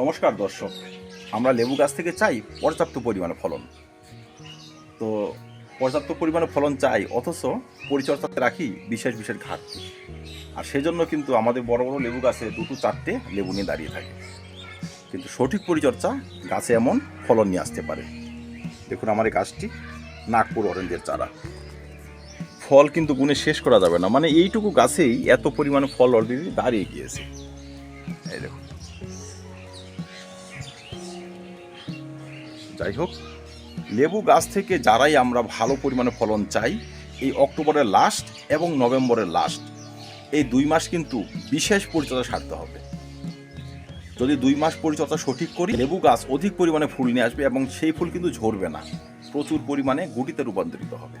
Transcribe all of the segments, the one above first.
নমস্কার দর্শক, আমরা লেবু গাছ থেকে চাই পর্যাপ্ত পরিমাণে ফলন। তো পর্যাপ্ত পরিমাণে ফলন চাই, অথচ পরিচর্যাতে রাখি বিশেষ বিশেষ ঘাটতি। আর সেজন্য কিন্তু আমাদের বড় বড় লেবু গাছে দুটো চারটে লেবু নিয়ে দাঁড়িয়ে থাকে। কিন্তু সঠিক পরিচর্যা গাছে এমন ফলন নিয়ে আসতে পারে। দেখুন আমার এই গাছটি, নাগপুর অরেঞ্জের চারা। ফল কিন্তু গুণে শেষ করা যাবে না। মানে এইটুকু গাছেই এত পরিমাণে ফল অলরেডি দাঁড়িয়ে গিয়েছে। এই দেখুন। যাই হোক, লেবু গাছ থেকে যারাই আমরা ভালো পরিমাণে ফলন চাই, এই অক্টোবরের লাস্ট এবং নভেম্বরের লাস্ট এই দুই মাস কিন্তু বিশেষ পরিচর্যা সারতে হবে। যদি দুই মাস পরিচর্যা সঠিক করি, লেবু গাছ অধিক পরিমাণে ফুল নিয়ে আসবে এবং সেই ফুল কিন্তু ঝরবে না, প্রচুর পরিমাণে গুটিতে রূপান্তরিত হবে।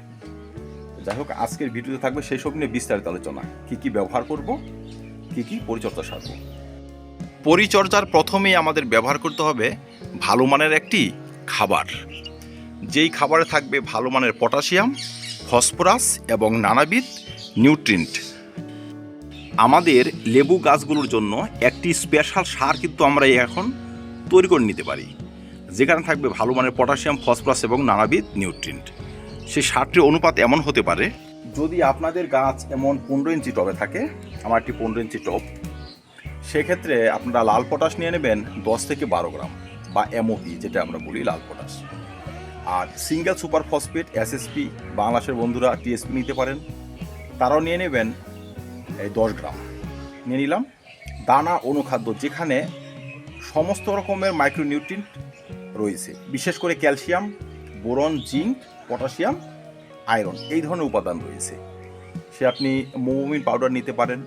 যাই হোক, আজকের ভিডিওতে থাকবে সেই সব নিয়ে বিস্তারিত আলোচনা। কি কি ব্যবহার করব, কি কি পরিচর্যা সারব? পরিচর্যার প্রথমেই আমাদের ব্যবহার করতে হবে ভালো মানের একটি খাবার। যেই খাবারে থাকবে ভালো মানের পটাশিয়াম, ফসফরাস এবং নানাবিধ নিউট্রিয়েন্ট। আমাদের লেবু গাছগুলোর জন্য একটি স্পেশাল সার কিন্তু আমরা এখন তৈরি করে নিতে পারি, যেখানে থাকবে ভালো মানের পটাশিয়াম, ফসফরাস এবং নানাবিধ নিউট্রিয়েন্ট। সেই সারটির অনুপাত এমন হতে পারে, যদি আপনাদের গাছ এমন পনেরো ইঞ্চি টবে থাকে, আমার একটি পনেরো ইঞ্চি টব, সেক্ষেত্রে আপনারা লাল পটাশ নিয়ে নেবেন দশ থেকে বারো গ্রাম। বা এমওপি যেটা আমরা বলি লাল পটাশ। আর সিঙ্গেল সুপার ফসফেট এসএসপি বাংলাদেশের বন্ধুরা টিএসপি নিতে পারেন। তারাও নিয়ে নেবেন এই দশ গ্রাম। নিয়ে নিলাম। দানা, অনুখাদ্য যেখানে সমস্ত রকমের মাইক্রোনিউট্রিয়েন্ট রয়েছে। বিশেষ করে calcium, boron, zinc, potassium, iron এই ধরনের উপাদান রয়েছে। সে আপনি মোমোমিন পাউডার নিতে পারেন।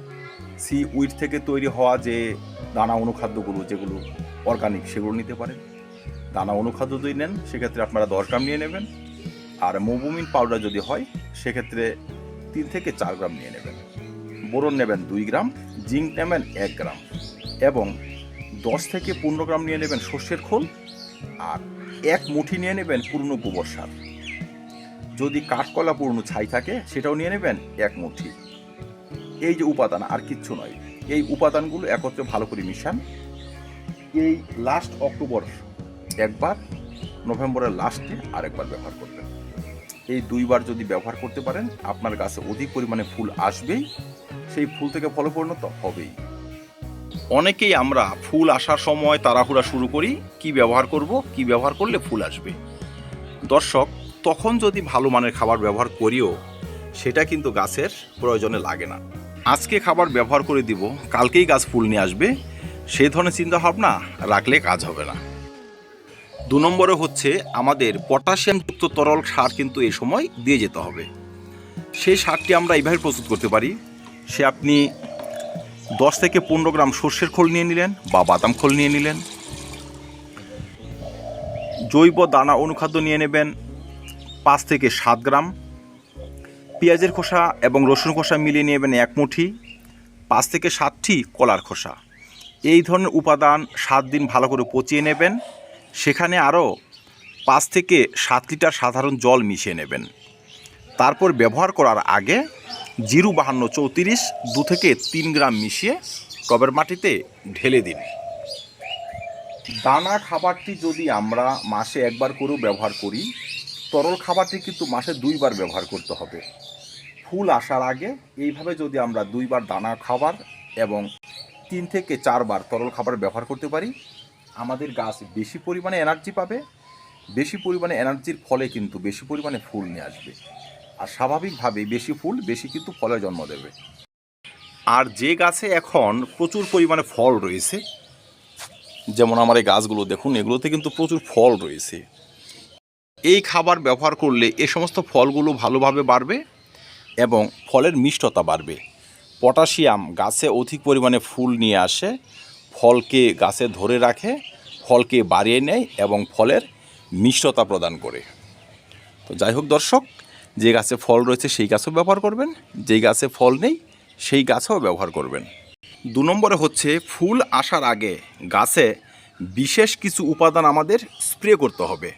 সি উইড থেকে তৈরি হওয়া যে দানা অনুখাদ্যগুলো, যেগুলো অর্গানিক সেগুলো নিতে পারেন। দানা অনুখাদ্য যদি নেন, সেক্ষেত্রে আপনারা দশ গ্রাম নিয়ে নেবেন। আর মোবোমিন পাউডার যদি হয়, সেক্ষেত্রে তিন থেকে চার গ্রাম নিয়ে নেবেন। বোরন নেবেন দুই গ্রাম, জিঙ্ক নেবেন এক গ্রাম এবং দশ থেকে পনেরো গ্রাম নিয়ে নেবেন সর্ষের খোল আর এক মুঠি নিয়ে নেবেন পুরনো গোবর সার। যদি কাঠকলা পুরনো ছাই থাকে, সেটাও নিয়ে নেবেন এক মুঠি। এই যে উপাদান, আর কিচ্ছু নয়। এই উপাদানগুলো একত্রে ভালো করে মিশান। এই লাস্ট অক্টোবর একবার, নভেম্বরের লাস্টে আরেকবার ব্যবহার করবেন। এই দুইবার যদি ব্যবহার করতে পারেন, আপনার গাছে অধিক পরিমাণে ফুল আসবেই। সেই ফুল থেকে ফল পরিণত হবেই। অনেকেই আমরা ফুল আসার সময় তাড়াহুড়া শুরু করি, কি ব্যবহার করব, কি ব্যবহার করলে ফুল আসবে। দর্শক, তখন যদি ভালো মানের খাবার ব্যবহার করিও, সেটা কিন্তু গাছের প্রয়োজনে লাগে না। আজকে খাবার ব্যবহার করে দিব, কালকেই গাছ ফুল নিয়ে আসবে সেই ধরনের চিন্তা ভাবনা রাখলে কাজ হবে না। দু নম্বরে হচ্ছে আমাদের পটাশিয়ামযুক্ত তরল সার কিন্তু এই সময় দিয়ে যেতে হবে। সেই সারটি আমরা এইভাবে প্রস্তুত করতে পারি, সে আপনি দশ থেকে পনেরো গ্রাম সর্ষের খোল নিয়ে নিলেন বা বাদাম খোল নিয়ে নিলেন, জৈব দানা অনুখাদ্য নিয়ে নেবেন, পাঁচ থেকে সাত গ্রাম পেঁয়াজের খোসা এবং রসুন খোসা মিলিয়ে নেবেন এক মুঠি, পাঁচ থেকে সাতটি কলার খোসা। এই ধরনের উপাদান সাত দিন ভালো করে পচিয়ে নেবেন। সেখানে আরও পাঁচ থেকে সাত লিটার সাধারণ জল মিশিয়ে নেবেন। তারপর ব্যবহার করার আগে জিরু বাহান্ন চৌত্রিশ দু থেকে তিন গ্রাম মিশিয়ে টবের মাটিতে ঢেলে দিন। দানা খাবারটি যদি আমরা মাসে একবার করেও ব্যবহার করি তরল খাবারটি কিন্তু মাসে দুইবার ব্যবহার করতে হবে। ফুল আসার আগে এইভাবে যদি আমরা দুইবার দানা খাবার এবং তিন থেকে চারবার তরল খাবার ব্যবহার করতে পারি, আমাদের গাছ বেশি পরিমাণে এনার্জি পাবে, বেশি পরিমাণে এনার্জির ফলে কিন্তু বেশি পরিমাণে ফুল নিয়ে আসবে। আর স্বাভাবিকভাবে বেশি ফুল, বেশি কিন্তু ফলে জন্ম দেবে। আর যে গাছে এখন প্রচুর পরিমাণে ফল রয়েছে, যেমন আমার এই গাছগুলো দেখুন, এগুলোতে কিন্তু প্রচুর ফল রয়েছে। এই খাবার ব্যবহার করলে এ সমস্ত ফলগুলো ভালোভাবে বাড়বে এবং ফলের মিষ্টতা বাড়বে। পটাশিয়াম গাছে অধিক পরিমাণে ফুল নিয়ে আসে, ফলকে গাছে ধরে রাখে, ফলকে বাড়িয়ে নেয় এবং ফলের মিষ্টতা প্রদান করে। তো যাই হোক দর্শক, যে গাছে ফল রয়েছে সেই গাছও ব্যবহার করবেন যেই গাছে ফল নেই সেই গাছেও ব্যবহার করবেন। দু নম্বরে হচ্ছে, ফুল আসার আগে গাছে বিশেষ কিছু উপাদান আমাদের স্প্রে করতে হবে।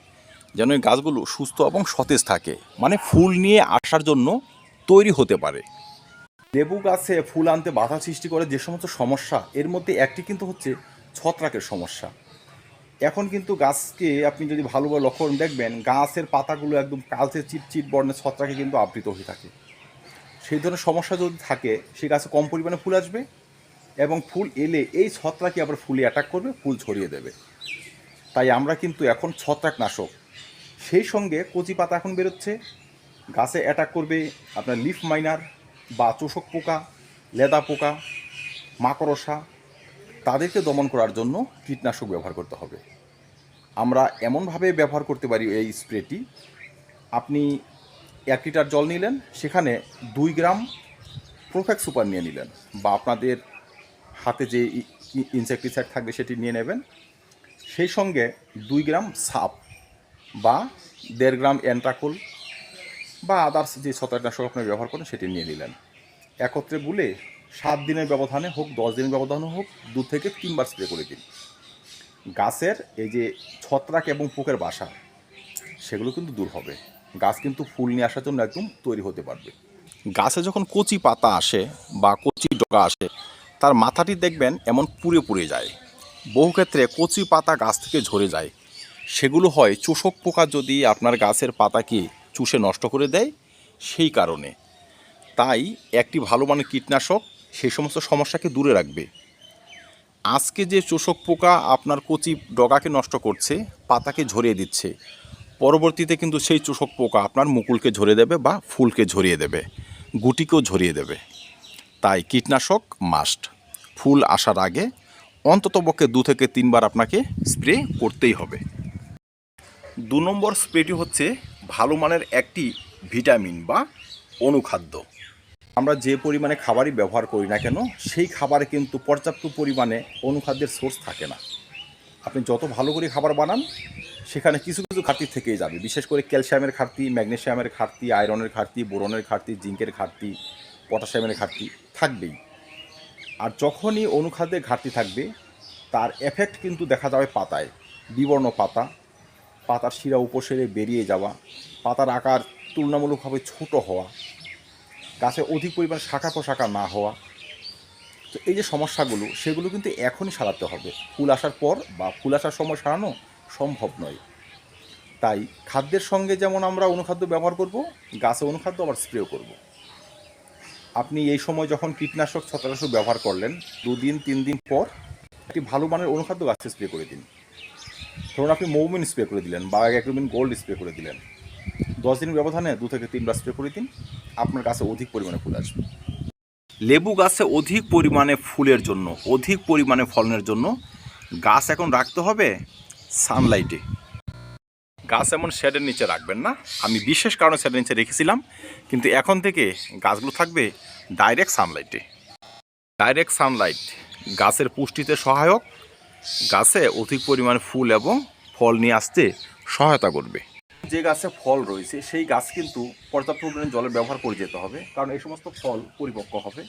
যেন এই গাছগুলো সুস্থ এবং সতেজ থাকে। মানে ফুল নিয়ে আসার জন্য তৈরি হতে পারে। লেবু গাছে ফুল আনতে বাধা সৃষ্টি করে যে সমস্ত সমস্যা, এর মধ্যে একটি কিন্তু হচ্ছে ছত্রাকের সমস্যা। এখন কিন্তু গাছকে আপনি যদি ভালোভাবে করেন দেখবেন, গাছের পাতাগুলো একদম কালচে চিটচিট বর্ণের ছত্রাকে কিন্তু আবৃত হয়ে থাকে। সেই ধরনের সমস্যা যদি থাকে সেই গাছে কম পরিমাণে ফুল আসবে এবং ফুল এলে এই ছত্রাকই আবার ফুলে অ্যাটাক করবে, ফুল ছড়িয়ে দেবে। তাই আমরা কিন্তু এখন ছত্রাকনাশক সেই সঙ্গে কচি পাতা এখন বেরোচ্ছে। গাছে অ্যাটাক করবে আপনার লিফ মাইনার বা চোষক পোকা, লেদা পোকা, মাকড়সা। তাদেরকে দমন করার জন্য কীটনাশক ব্যবহার করতে হবে। আমরা এমনভাবে ব্যবহার করতে পারি এই স্প্রেটি আপনি এক লিটার জল নিলেন, সেখানে দুই গ্রাম প্রোফেক্ট সুপার নিয়ে নিলেন বা আপনাদের হাতে যে ইনসেকটিসাইড থাকবে সেটি নিয়ে নেবেন। সেই সঙ্গে দুই গ্রাম সাপ বা দেড় গ্রাম অ্যান্ট্রাকোল বা আদার্স যে ছত্রাকনাশক আপনি ব্যবহার করেন, সেটি নিয়ে নিলেন। একত্রে গুলে সাত দিনের ব্যবধানে হোক, দশ দিনের ব্যবধানে হোক, দু থেকে তিনবার স্প্রে করে দিন। গাছের এই যে ছত্রাক এবং পোকের বাসা, সেগুলো কিন্তু দূর হবে। গাছ কিন্তু ফুল নিয়ে আসার জন্য একদম তৈরি হতে পারবে। গাছে যখন কচি পাতা আসে বা কচি ডগা আসে, তার মাথাটি দেখবেন এমন পুড়ে পুড়ে যায়। বহু ক্ষেত্রে কচি পাতা গাছ থেকে ঝরে যায়। সেগুলো হয় চোষক পোকা যদি আপনার গাছের পাতাকে চুষে নষ্ট করে দেয়, সেই কারণে। তাই একটি ভালো মানের কীটনাশক সেই সমস্ত সমস্যাকে দূরে রাখবে। আজকে যে চোষক পোকা আপনার কচি ডগাকে নষ্ট করছে, পাতাকে ঝরিয়ে দিচ্ছে, পরবর্তীতে কিন্তু সেই চোষক পোকা আপনার মুকুলকে ঝরিয়ে দেবে বা ফুলকে ঝরিয়ে দেবে, গুটিকেও ঝরিয়ে দেবে। তাই কীটনাশক মাস্ট। ফুল আসার আগে অন্ততপক্ষে দু থেকে তিনবার আপনাকে স্প্রে করতেই হবে। দু নম্বর স্প্রেটি হচ্ছে ভালো মানের একটি ভিটামিন বা অনুখাদ্য। আমরা যে পরিমাণে খাবারই ব্যবহার করি না কেন, সেই খাবারে কিন্তু পর্যাপ্ত পরিমাণে অনুখাদ্যের সোর্স থাকে না। আপনি যত ভালো করে খাবার বানান, সেখানে কিছু কিছু ঘাটতি থেকেই যাবে। বিশেষ করে ক্যালসিয়ামের ঘাটতি ম্যাগনেশিয়ামের ঘাটতি, আয়রনের ঘাটতি, বোরনের ঘাটতি, জিঙ্কের ঘাটতি, পটাশিয়ামের ঘাটতি থাকবেই। আর যখনই অনুখাদ্যের ঘাটতি থাকবে, তার এফেক্ট কিন্তু দেখা যাবে পাতায়, বিবর্ণ পাতা পাতার শিরা উপসেরে বেরিয়ে যাওয়া, পাতার আকার তুলনামূলকভাবে ছোট হওয়া, গাছে অধিক পরিমাণ শাখা প্রশাখা না হওয়া। তো এই যে সমস্যাগুলো, সেগুলো কিন্তু এখনই সারাতে হবে। ফুল আসার পর বা ফুল আসার সময় সারানো সম্ভব নয়। তাই খাদ্যের সঙ্গে যেমন আমরা অনুখাদ্য ব্যবহার করব, গাছে অনুখাদ্য আবার স্প্রেও করব। আপনি এই সময় যখন কীটনাশক ছত্রাকনাশক ব্যবহার করলেন, দুদিন, তিন দিন পর একটি ভালো মানের অনুখাদ্য গাছে স্প্রে করে দিন। ধরুন আপনি মৌমিন স্প্রে করে দিলেন, বা একরুমিন গোল্ড স্প্রে করে দিলেন। দশ দিনের ব্যবধানে দু থেকে তিনবার স্প্রে করে দিন, আপনার গাছে অধিক পরিমাণে ফুল আসবে। লেবু গাছে অধিক পরিমাণে ফুলের জন্য, অধিক পরিমাণে ফলনের জন্য গাছ এখন রাখতে হবে সানলাইটে গাছ এমন শেডের নিচে রাখবেন না, আমি বিশেষ কারণে শেডের নিচে রেখেছিলাম, কিন্তু এখন থেকে গাছগুলো থাকবে ডাইরেক্ট সানলাইটে ডাইরেক্ট সানলাইট গাছের পুষ্টিতে সহায়ক গাছে অধিক পরিমাণে ফুল এবং ফল নিয়ে আসতে সহায়তা করবে। যে গাছে ফল রয়েছে, সেই গাছ কিন্তু পর্যাপ্ত পরিমাণে জলের ব্যবহার করে যেতে হবে, কারণ এই সমস্ত ফল পরিপক্ক হবে।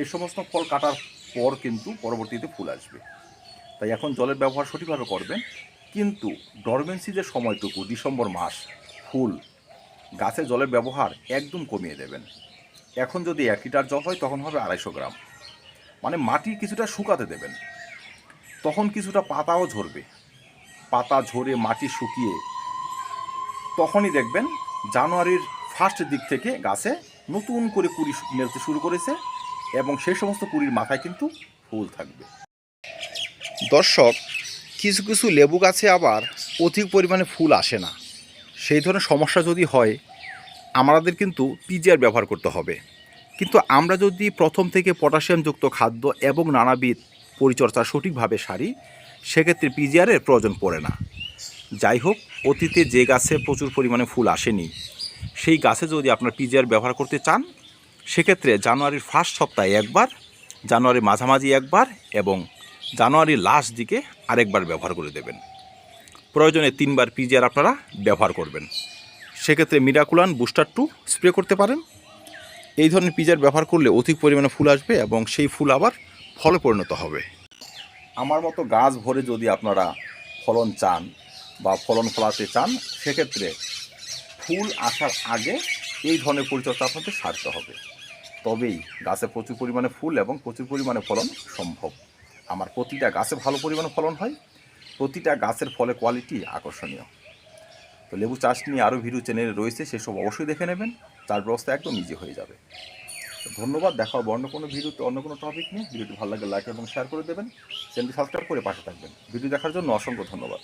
এই সমস্ত ফল কাটার পর কিন্তু পরবর্তীতে ফুল আসবে। তাই এখন জলের ব্যবহার সঠিকভাবে করবেন, কিন্তু ডরমেন্সি যে সময়টুকু, ডিসেম্বর মাস, ফুল গাছে জলের ব্যবহার একদম কমিয়ে দেবেন। এখন যদি এক লিটার জল হয়, তখন হবে আড়াইশো গ্রাম। মানে মাটি কিছুটা শুকাতে দেবেন। তখন কিছুটা পাতাও ঝরবে। পাতা ঝরে মাটি শুকিয়ে তখনই দেখবেন জানুয়ারির ফার্স্ট দিক থেকে গাছে নতুন করে কুড়ি মেলতে শুরু করেছে এবং সেই সমস্ত কুড়ির মাথায় কিন্তু ফুল থাকবে। দর্শক, কিছু কিছু লেবু গাছে আবার অধিক পরিমাণে ফুল আসে না। সেই ধরনের সমস্যা যদি হয়, আমাদের কিন্তু পিজিআর ব্যবহার করতে হবে। কিন্তু আমরা যদি প্রথম থেকে পটাশিয়ামযুক্ত খাদ্য এবং নানাবিধ পরিচর্যা সঠিকভাবে সারি, সেক্ষেত্রে পিজিআরের প্রয়োজন পড়ে না। যাই হোক, অতীতে যে গাছে প্রচুর পরিমাণে ফুল আসেনি, সেই গাছে যদি আপনার পিজিআর ব্যবহার করতে চান, সেক্ষেত্রে জানুয়ারির ফার্স্ট সপ্তাহে একবার, জানুয়ারির মাঝামাঝি একবার এবং জানুয়ারির লাস্ট দিকে আরেকবার ব্যবহার করে দেবেন। প্রয়োজনে তিনবার পিজিআর আপনারা ব্যবহার করবেন। সেক্ষেত্রে মিরাকুলান বুস্টার টু স্প্রে করতে পারেন। এই ধরনের পিজার ব্যবহার করলে অধিক পরিমাণে ফুল আসবে এবং সেই ফুল আবার ফলে পরিণত হবে। আমার মতো গাছ ভরে যদি আপনারা ফলন চান বা ফলন ফলাতে চান, সেক্ষেত্রে ফুল আসার আগে এই ধরনের পরিচর্যা আপনাদের সারতে হবে। তবেই গাছে প্রচুর পরিমাণে ফুল এবং প্রচুর পরিমাণে ফলন সম্ভব। আমার প্রতিটা গাছে ভালো পরিমাণে ফলন হয়, প্রতিটা গাছের ফলে কোয়ালিটি আকর্ষণীয়। তো লেবু চাষ নিয়ে আরও ভিডিও চ্যানেলে রয়েছে, সেসব অবশ্যই দেখে নেবেন। তার ব্যবস্থা একদম ইজি হয়ে যাবে। ধন্যবাদ, দেখা হবে অন্য কোনো ভিডিওতে অন্য কোনো টপিক নিয়ে। ভিডিওটি ভালো লাগলে লাইক এবং শেয়ার করে দেবেন। চ্যানেলটি সাবস্ক্রাইব করে পাশে থাকবেন। ভিডিও দেখার জন্য অসংখ্য ধন্যবাদ।